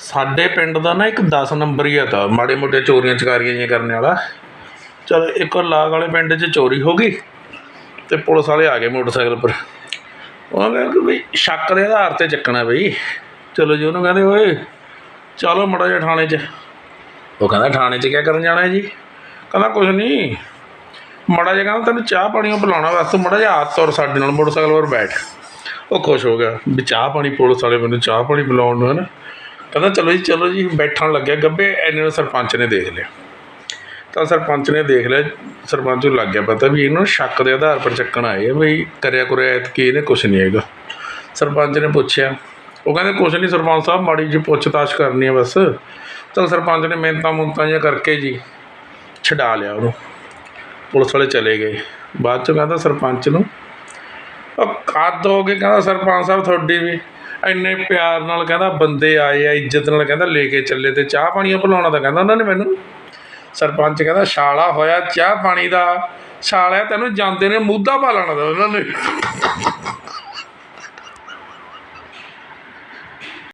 ਸਾਡੇ ਪਿੰਡ ਦਾ ਨਾ ਇੱਕ 10 ਨੰਬਰੀ ਆ ਤਾ, ਮਾੜੇ ਮੋਟੇ ਚੋਰੀਆਂ ਚਕਾਰੀਆਂ ਜਿਹੀਆਂ ਕਰਨ ਵਾਲਾ। ਚਲ ਇੱਕ ਲਾਗ ਵਾਲੇ ਪਿੰਡ 'ਚ ਚੋਰੀ ਹੋ ਗਈ ਤੇ ਪੁਲਿਸ ਵਾਲੇ ਆ ਗਏ ਮੋਟਰਸਾਈਕਲ ਪਰ ਉਹ ਕਹਿੰਦੇ ਬਈ ਸ਼ੱਕ ਦੇ ਆਧਾਰ ਤੇ ਚੱਕਣਾ ਬਈ। ਚਲੋ ਜੀ, ਉਹਨੂੰ ਕਹਿੰਦੇ ਓਏ, ਚਲੋ ਮੜਾ ਜਿਹਾ ਥਾਣੇ 'ਚ। ਉਹ ਕਹਿੰਦਾ, ਥਾਣੇ 'ਚ ਕੀ ਕਰਨ ਜਾਣਾ ਹੈ ਜੀ? ਕਹਿੰਦਾ ਕੁਝ ਨਹੀਂ। ਮੜਾ ਜਿਹਾ ਕਹਿੰਦਾ, ਤੈਨੂੰ ਚਾਹ ਪਾਣੀ ਪਿਲਾਉਣਾ ਬਸ ਤੂੰ ਮੜਾ ਜਿਹਾ ਹੱਥ ਤੁਰ ਸਾਡੇ ਨਾਲ, ਮੋਟਰਸਾਈਕਲ 'ਤੇ ਬੈਠ। ਉਹ ਖੁਸ਼ ਹੋ ਗਿਆ ਵੀ ਚਾਹ ਪਾਣੀ, ਪੁਲਿਸ ਵਾਲੇ ਮੈਨੂੰ ਚਾਹ ਪਾਣੀ ਪਿਲਾਉਣ ਨੂੰ ਹੈ ਨਾ ਕਹਿੰਦਾ ਚਲੋ ਜੀ ਚਲੋ ਜੀ, ਬੈਠਣ ਲੱਗਿਆ। ਗੱਬੇ ਐਨੇ ਨੂੰ ਸਰਪੰਚ ਨੇ ਦੇਖ ਲਿਆ। ਤਾਂ ਸਰਪੰਚ ਨੇ ਦੇਖ ਲਿਆ, ਸਰਪੰਚ ਨੂੰ ਲੱਗ ਗਿਆ ਪਤਾ ਵੀ ਇਹਨੂੰ ਸ਼ੱਕ ਦੇ ਆਧਾਰ ਪਰ ਚੱਕਣ ਆਏ ਆ ਬਈ ਕਰਿਆ ਕੁਰਿਆ ਐਤਕੀ ਇਹਨੇ ਕੁਛ ਨਹੀਂ ਹੈਗਾ। ਸਰਪੰਚ ਨੇ ਪੁੱਛਿਆ। ਉਹ ਕਹਿੰਦੇ, ਕੁਛ ਨਹੀਂ ਸਰਪੰਚ ਸਾਹਿਬ, ਮਾੜੀ ਜਿਹੀ ਪੁੱਛਤਾਛ ਕਰਨੀ ਹੈ ਬਸ। ਚਲ ਸਰਪੰਚ ਨੇ ਮਿਹਨਤਾਂ ਮੁਹਨਤਾਂ ਜਿਹੀਆਂ ਕਰਕੇ ਜੀ ਛਡਾ ਲਿਆ ਉਹਨੂੰ। ਪੁਲਿਸ ਵਾਲੇ ਚਲੇ ਗਏ। ਬਾਅਦ ਚੋਂ ਕਹਿੰਦਾ ਸਰਪੰਚ ਨੂੰ, ਉਹ ਕੱਦ ਹੋ ਕੇ ਕਹਿੰਦਾ ਸਰਪੰਚ ਸਾਹਿਬ, ਤੁਹਾਡੀ ਵੀ ਇੰਨੇ ਪਿਆਰ ਨਾਲ ਕਹਿੰਦਾ ਬੰਦੇ ਆਏ ਆ, ਇੱਜ਼ਤ ਨਾਲ ਕਹਿੰਦਾ ਲੈ ਕੇ ਚੱਲੇ ਤੇ ਚਾਹ ਪਾਣੀ ਪਿਲਾਉਣਾ ਤਾਂ ਕਹਿੰਦਾ ਉਹਨਾਂ ਨੇ ਮੈਨੂੰ। ਸਰਪੰਚ ਕਹਿੰਦਾ ਛਾਲਾ ਹੋਇਆ ਚਾਹ ਪਾਣੀ ਦਾ ਛਾਲਿਆ ਤੈਨੂੰ ਜਾਂਦੇ ਨੇ ਮੁੱਦਾ ਪਾ ਲੈਣਾ ਤਾਂ ਉਹਨਾਂ ਨੇ।